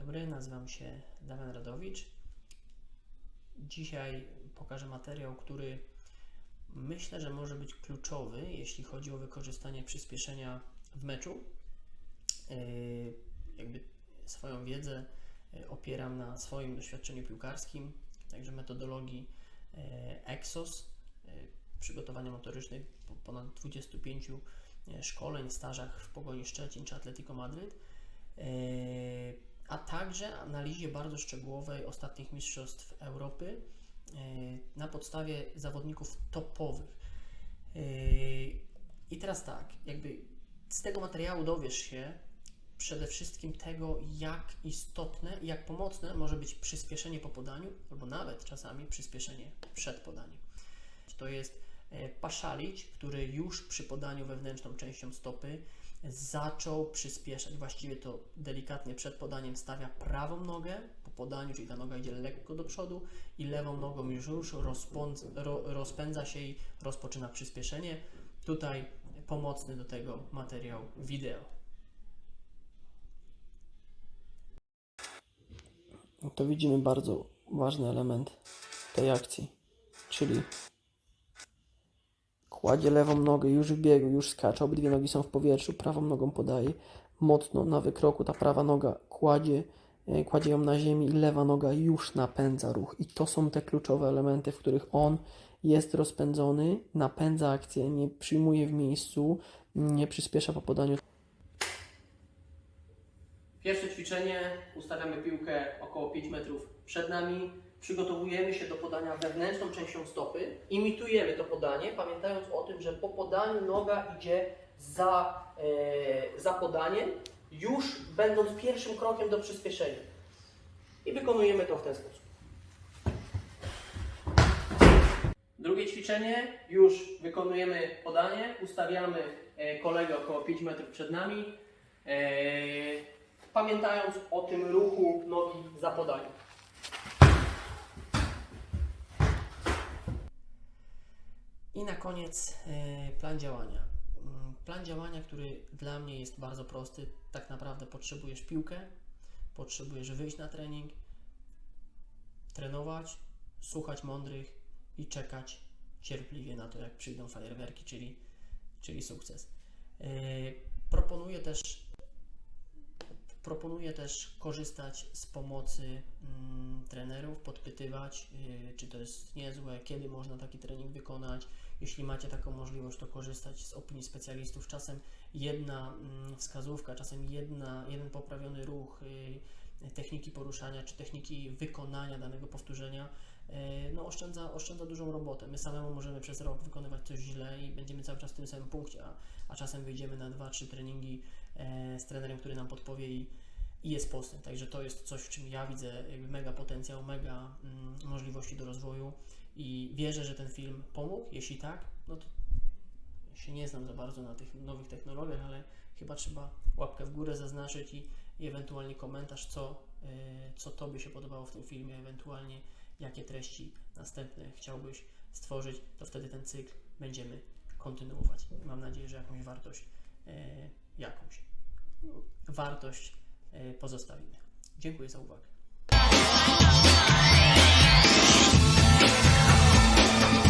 dobry, nazywam się Damian Radowicz. Dzisiaj pokażę materiał, który myślę, że może być kluczowy, jeśli chodzi o wykorzystanie przyspieszenia w meczu. Yy, Jakby swoją wiedzę yy, opieram na swoim doświadczeniu piłkarskim, także metodologii yy, EXOS, przygotowania motorycznych po ponad 25 yy, szkoleń, stażach w Pogoni Szczecin czy Atletico Madryt a także analizie bardzo szczegółowej ostatnich mistrzostw Europy yy, na podstawie zawodników topowych. Yy, I teraz tak, jakby z tego materiału dowiesz się przede wszystkim tego, jak istotne i jak pomocne może być przyspieszenie po podaniu, albo nawet czasami przyspieszenie przed podaniem. To jest e, Paszalić, który już przy podaniu wewnętrzną częścią stopy zaczął przyspieszać. Właściwie to delikatnie przed podaniem stawia prawą nogę po podaniu, czyli ta noga idzie lekko do przodu i lewą nogą już, już rozpądz, ro, rozpędza się i rozpoczyna przyspieszenie. Tutaj pomocny do tego materiał wideo. No to widzimy bardzo ważny element tej akcji, czyli kładzie lewą nogę już w biegu, już skacze, obydwie nogi są w powietrzu, prawą nogą podaje mocno na wykroku, ta prawa noga kładzie, e, kładzie ją na ziemi i lewa noga już napędza ruch. I to są te kluczowe elementy, w których on jest rozpędzony, napędza akcję, nie przyjmuje w miejscu, nie przyspiesza po podaniu. Pierwsze ćwiczenie, ustawiamy piłkę około 5 metrów przed nami, przygotowujemy się do podania wewnętrzną częścią stopy, imitujemy to podanie, pamiętając o tym, że po podaniu noga idzie za, e, za podaniem, już będąc pierwszym krokiem do przyspieszenia. I wykonujemy to w ten sposób. Drugie ćwiczenie, już wykonujemy podanie, ustawiamy e, kolegę około 5 metrów przed nami, e, pamiętając o tym ruchu nogi za podaniem. I na koniec e, plan działania. Mm, Plan działania, który dla mnie jest bardzo prosty. Tak naprawdę potrzebujesz piłkę, potrzebujesz wyjść na trening, trenować, słuchać mądrych i czekać cierpliwie na to, jak przyjdą fajerwerki, czyli, czyli sukces. E, Proponuję też Proponuję też korzystać z pomocy mm, trenerów, podpytywać, yy, czy to jest niezłe, kiedy można taki trening wykonać. Jeśli macie taką możliwość, to korzystać z opinii specjalistów. Czasem jedna mm, wskazówka, czasem jedna, jeden poprawiony ruch, yy, techniki poruszania, czy techniki wykonania danego powtórzenia, yy, no, oszczędza, oszczędza dużą robotę. My samemu możemy przez rok wykonywać coś źle i będziemy cały czas w tym samym punkcie, a, a czasem wyjdziemy na dwa, trzy treningi e, z trenerem, który nam podpowie i, i jest postęp. Także to jest coś, w czym ja widzę mega potencjał, mega mm, możliwości do rozwoju i wierzę, że ten film pomógł. Jeśli tak, no to się nie znam za bardzo na tych nowych technologiach, ale chyba trzeba łapkę w górę zaznaczyć i, i ewentualnie komentarz, co, e, co Tobie się podobało w tym filmie, ewentualnie jakie treści następne chciałbyś stworzyć, to wtedy ten cykl będziemy kontynuować. Mam nadzieję, że jakąś wartość, e, jakąś wartość e, pozostawimy. Dziękuję za uwagę.